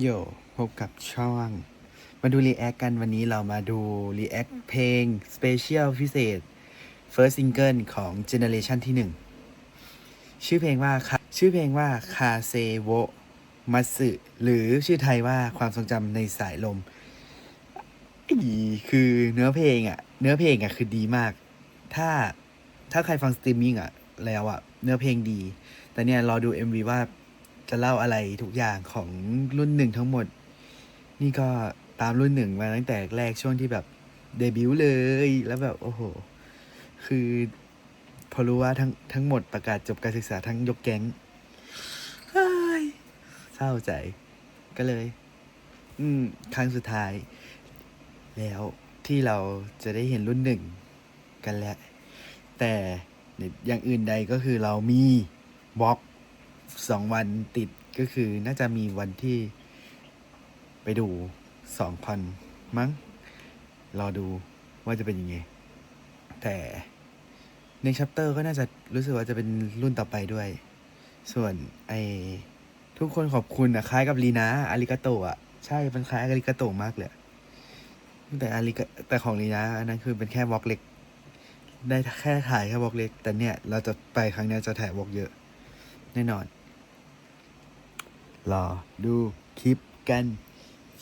โยพบกับช่อง มาดูรีแอคกันวันนี้เรามาดูรีแอคเพลงสเปเชียลพิเศษ First Single ของ Generation ที่หนึ่งชื่อเพลงว่าชื่อเพลงว่าคาเซโวมัสึ หรือชื่อไทยว่าความทรงจำในสายลม คือเนื้อเพลงอะเนื้อเพลงอะคือดีมาก ถ้าถ้าใครฟังสตรีมมิ่งอะ แล้วอะ เนื้อเพลงดี แต่เนี่ยรอดู MV ว่า จะเล่าอะไรทุกอย่างของรุ่นหนึ่งทั้งหมด นี่ก็ตามรุ่นหนึ่งมาตั้งแต่แรกช่วงที่แบบเดบิวต์เลย แล้วแบบโอ้โห คือพอรู้ว่าทั้งทั้งหมดประกาศจบการศึกษาทั้งยกแก๊งเศร้าใจ ก็เลย อืม ครั้งสุดท้าย แล้วที่เราจะได้เห็นรุ่นหนึ่งกันแล้ว แต่อย่างอื่นใดก็คือเรามีบล็อก สองวันติดก็คือน่าจะมีวันที่ไปดูสองพันมั้ง รอดูว่าจะเป็นยังไง แต่ในชัปเตอร์ก็น่าจะรู้สึกว่าจะเป็นรุ่นต่อไปด้วย ส่วนไอทุกคนขอบคุณนะคล้ายกับลีนาอาริกาโตะใช่มันคล้ายอาริกาโตะมากเลย แต่อาริกาแต่ของลีนาอันนั้นคือเป็นแค่วอล์กเล็ก ได้แค่ถ่ายแค่วอล์กเล็ก แต่เนี่ยเราจะไปครั้งนี้จะถ่ายวอล์กเยอะ แน่นอน รอดูคลิปกัน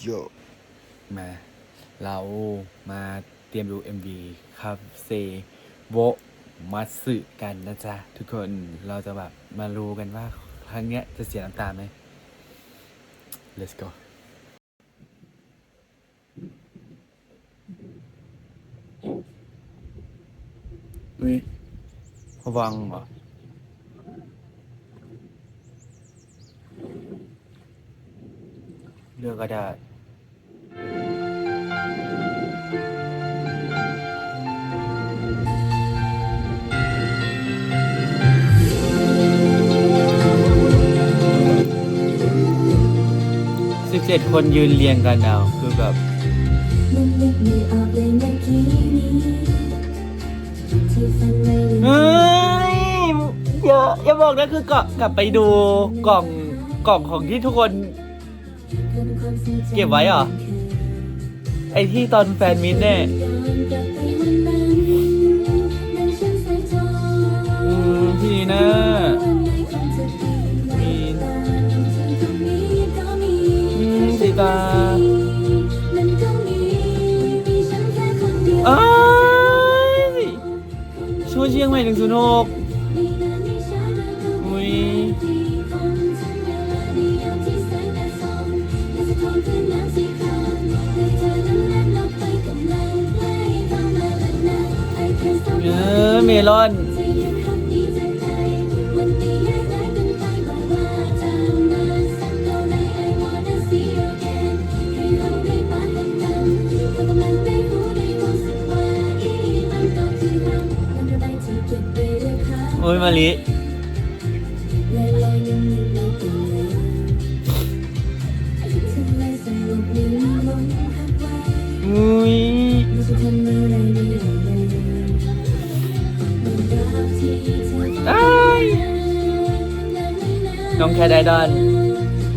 โยมา เรามาเตรียมดู MV ครับเซโวมัตสึกันนะจ๊ะ ทุกคนเราจะแบบมารู้กันว่า ครั้งเนี้ยจะเสียน้ำตาไหม let's go อุ้ยพวังเหรอ เลือกก็ได้สิบเจ็ดคนยืนเรียงกันเอาคือแบบเลยเมื่อกี้นี้ที่ฝันไว้ในเฮ้ยอย่าอย่าบอกนะคือกลับกลับไปดูกล่องกล่องของที่ทุกคน เก็บไว้เหรอ ไอที่ตอนแฟนมิตแน่ยพี่นะวันไหนคงจะดีในตาที่ตรงนี้ก็มีสีตาอ้ายช่วยเชียงใหม่หนึ่งศูนย์หก เมลอน โอ้ยมาลิ คทไดอล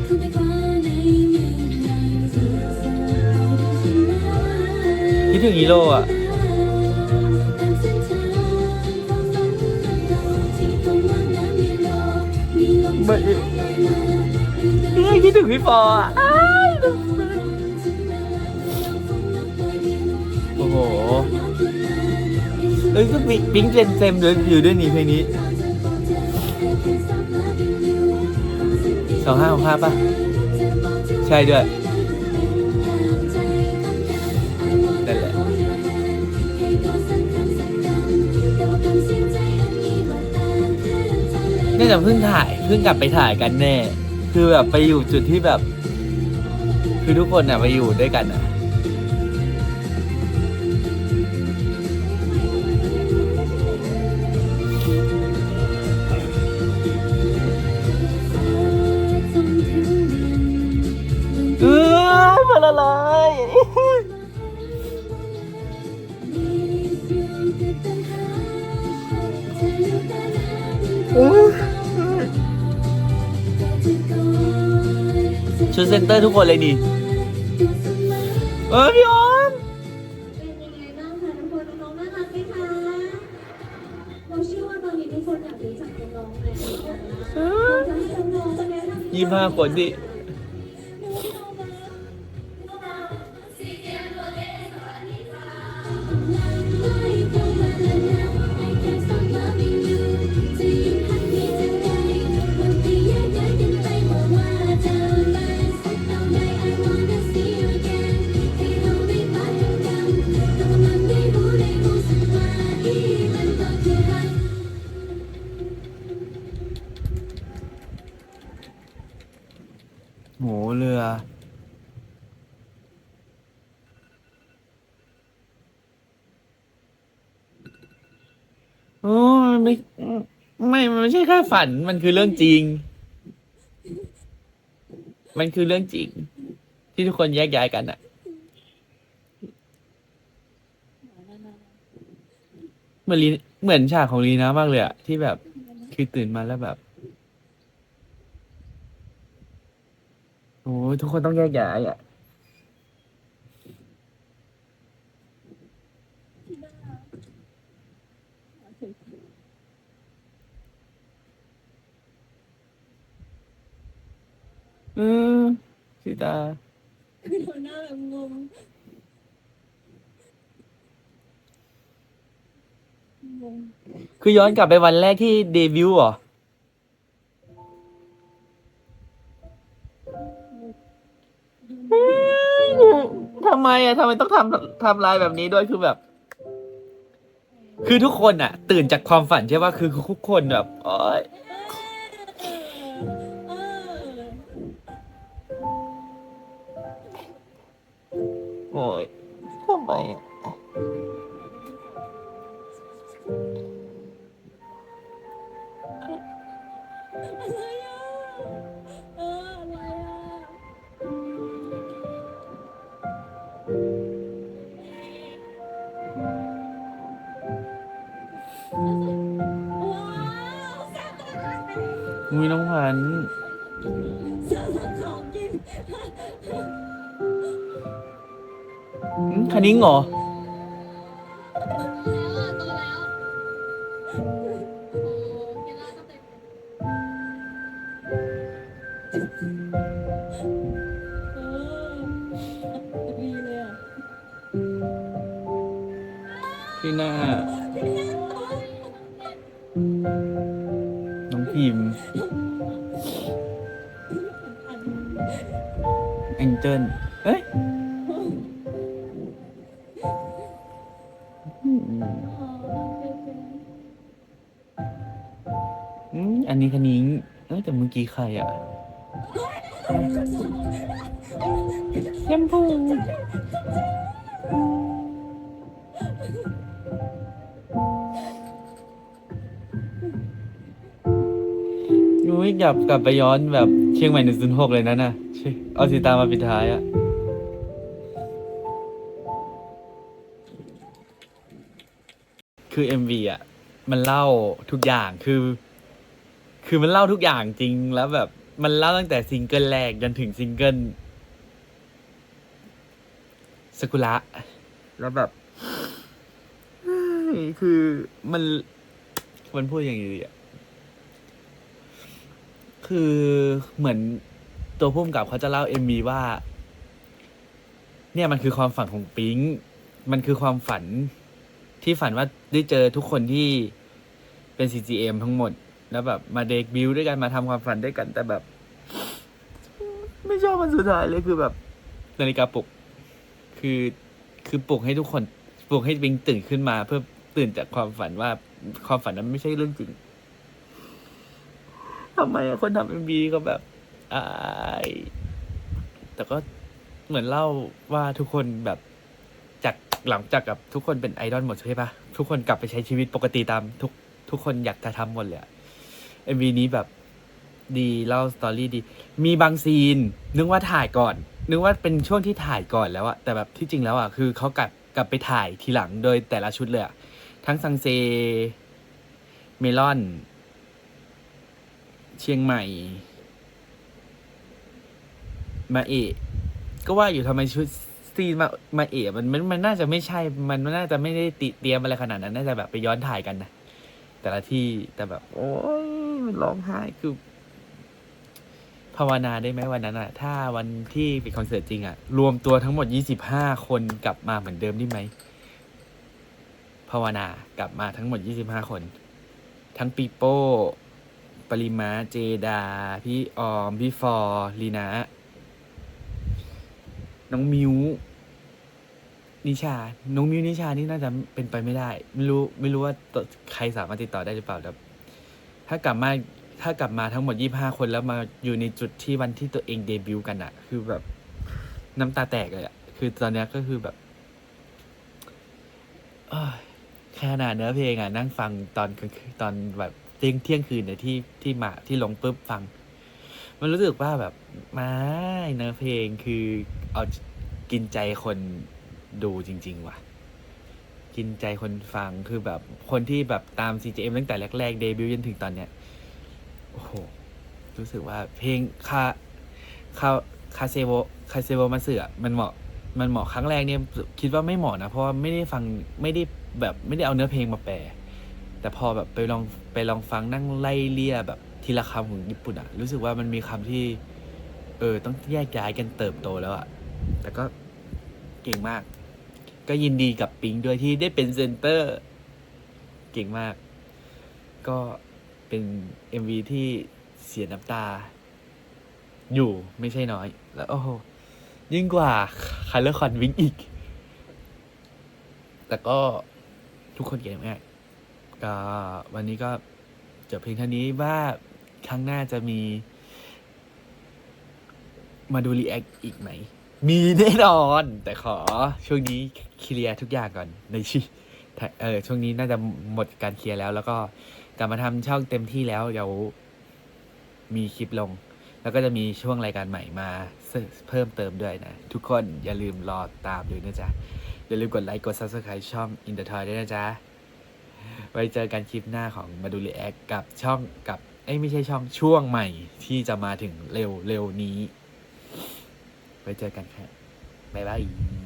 เข้าไปกว่าในมินคิดถึงฮีโร่อะตามเส้นทางความฝันเราที่ต้องวางน้ำมีรอมีลมไม่เฮ้ยคิดถึงพี่ปออะอ้ายโอ้โหเอ้ยก็ปิ๊งเจนเซมเลยอยู่ด้วยนี่เพลงนี้ สองห้าหกห้าป่ะ ใช่ด้วยนั่นแหละน่าจะเพิ่งถ่ายเพิ่งกลับไปถ่ายกันแน่ คือแบบไปอยู่จุดที่แบบ คือทุกคนอะไปอยู่ด้วยกันอะ ละลายชุดเซนเตอร์ทุกคนเลยนี่เออพี่ออนเป็นยังไไม่ไม่มันไม่ใช่แค่ฝัน มันคือเรื่องจริง มันคือเรื่องจริง ที่ทุกคนแยกย้ายกันอะเหมือนลีเหมือนฉากของลีนะมากเลยอะที่แบบ คือตื่นมาแล้วแบบโอ้ยทุกคนต้องแยกย้ายอะ อืมสีตาคือหัวหน้าแบบงงงงคือย้อนกลับไปวันแรกที่เดบิวต์เหรอ ทำไมอะทำไมต้องทำทำลายแบบนี้ด้วยคือแบบ คือทุกคนอะตื่นจากความฝันใช่ป่ะคือทุกคนแบบโอ๊ย โอ๊ยทำไมอะอะไรอะเอออะไรอะว้าวแซ่บมากเลยมีน้องพันธุ์เสื้อของกิน อืมคันนิ้งเหรอเออดีเลยอะที่หน้า น้องพิมพ์แองเจิลเอ้ย คันนิ้งเอ้ยแต่เมื่อกี้ใครอะแชมพูอุ้ยอยากกลับไปย้อนแบบเชียงใหม่หนึ่งศูนย์หกเลยนะน่ะเชี่ยเอาสีตามาปิดท้ายอะคือ MV อะ มันเล่าทุกอย่างคือ คือมันเล่าทุกอย่างจริงแล้วแบบ มันเล่าตั้งแต่ซิงเกิลแรกจนถึงซิงเกิลสกุระแล้วแบบเฮ้ยคือมันมันพูดอย่างนี้ดีอะคือเหมือนตัวพุ่มกับเขาจะเล่าเอ็มวีว่า เนี่ยมันคือความฝันของปิงมันคือความฝันที่ฝันว่าได้เจอทุกคนที่เป็น CGM ทั้งหมด แล้วแบบมาเดกบิวด้วยกันมาทำความฝันด้วยกันแต่แบบ ไม่ชอบมันสุดท้ายเลยคือแบบนาฬิกาปลุก คือคือปลุกให้ทุกคนปลุกให้ปิงตื่นขึ้นมา เพื่อตื่นจากความฝันว่าความฝันนั้นไม่ใช่เรื่องจริงทำไมอะคนทำเอ็มบีก็แบบอายแต่ก็เหมือนเล่าว่าทุกคนแบบจากหลังจากกับทุกคนเป็นไอดอลหมดใช่ปะทุกคนกลับไปใช้ชีวิตปกติตามทุกทุกคนอยากจะทำหมดเลย เอ็มวีนี้แบบดีเล่าสตอรี่ดี มีบางซีน นึกว่าถ่ายก่อน นึกว่าเป็นช่วงที่ถ่ายก่อนแล้วอะแต่แบบที่จริงแล้วอะคือเขากลับกลับไปถ่ายทีหลังโดยแต่ละชุดเลยอะทั้งซังเซ เมลอน เชียงใหม่ มาเอะก็ว่าอยู่ทำไมชุดซีนมามาเอะมันมันมันน่าจะไม่ใช่ มันมันน่าจะไม่ได้ติเตรียมอะไรขนาดนั้น น่าจะแบบไปย้อนถ่ายกันนะแต่ละที่แต่แบบ โอ้ย มันร้องไห้คือภาวนาได้ไหมวันนั้นอะถ้าวันที่เป็นคอนเสิร์ตจริงอะรวมตัวทั้งหมดยี่สิบห้าคนกลับมาเหมือนเดิมได้ไหมภาวนากลับมาทั้งหมดยี่สิบห้าคน ทั้งปีโป้ ปริมาเจดา พี่ออม พี่ฟอร์ลีนาน้องมิว นิชา น้องมิวนิชานี่น่าจะเป็นไปไม่ได้ ไม่รู้ ไม่รู้ว่าใครสามารถติดต่อได้หรือเปล่าแต่ ถ้ากลับมาถ้ากลับมาทั้งหมดยี่ห้าคนแล้วมาอยู่ในจุดที่วันที่ตัวเองเดบิวต์กันอะคือแบบน้ำตาแตกเลยอะคือตอนนี้ก็คือแบบขนาดเนื้อเพลงอะนั่งฟังตอนกลางคืนตอนแบบเที่ยงเที่ยงคืนเนี่ยที่ที่มาที่ลงปุ๊บฟัง มันรู้สึกว่าแบบไม่เนื้อเพลงคือเอากินใจคนดูจริง ๆ ว่ะ กินใจคนฟังคือแบบคนที่แบบตาม CJM ตั้งแต่แรกๆเดบิวต์จนถึงตอนเนี้ยโอ้โหรู้สึกว่าเพลงคาคาคาเซโวคาเซโวมาเสือมันเหมาะมันเหมาะครั้งแรกเนี่ยคิดว่าไม่เหมาะนะ เพราะว่าไม่ได้ฟังไม่ได้แบบไม่ได้เอาเนื้อเพลงมาแปล แต่พอแบบไปลองไปลองฟังนั่งไล่เลี่ยแบบทีละคำของญี่ปุ่นอะรู้สึกว่ามันมีคำที่ เออ ต้องแยกย้ายกันเติบโตแล้วอะแต่ก็เก่งมาก ก็ยินดีกับปิงด้วยที่ได้เป็นเซนเตอร์ เก่งมาก ก็เป็น MV ที่เสียน้ำตา อยู่ไม่ใช่น้อย แล้วโอ้โหยิ่งกว่าคัลเลคอนวิงอีก แต่ก็ทุกคนเก่งมากก็วันนี้ก็จบเพียงเท่านี้ว่าครั้งหน้าจะมี มาดูรีแอคอีกไหม มีแน่นอน แต่ขอช่วงนี้เคลียร์ทุกอย่างก่อนในชีเออช่วงนี้น่าจะหมดการเคลียร์แล้ว แล้วก็กลับมาทำช่องเต็มที่แล้วเดี๋ยวมีคลิปลง แล้วก็จะมีช่วงรายการใหม่มาเพิ่มเติมด้วยนะ ทุกคนอย่าลืมรอตามด้วยนะจ๊ะ อย่าลืมกดไลค์กด subscribe ช่อง In The Toy ด้วยนะจ๊ะ ไว้เจอกันคลิปหน้าของมาดูรีแอคกับช่องกับ เอ้ไม่ใช่ช่องช่วงใหม่ที่จะมาถึงเร็วเร็วนี้ ไว้เจอกันครับบ๊ายบาย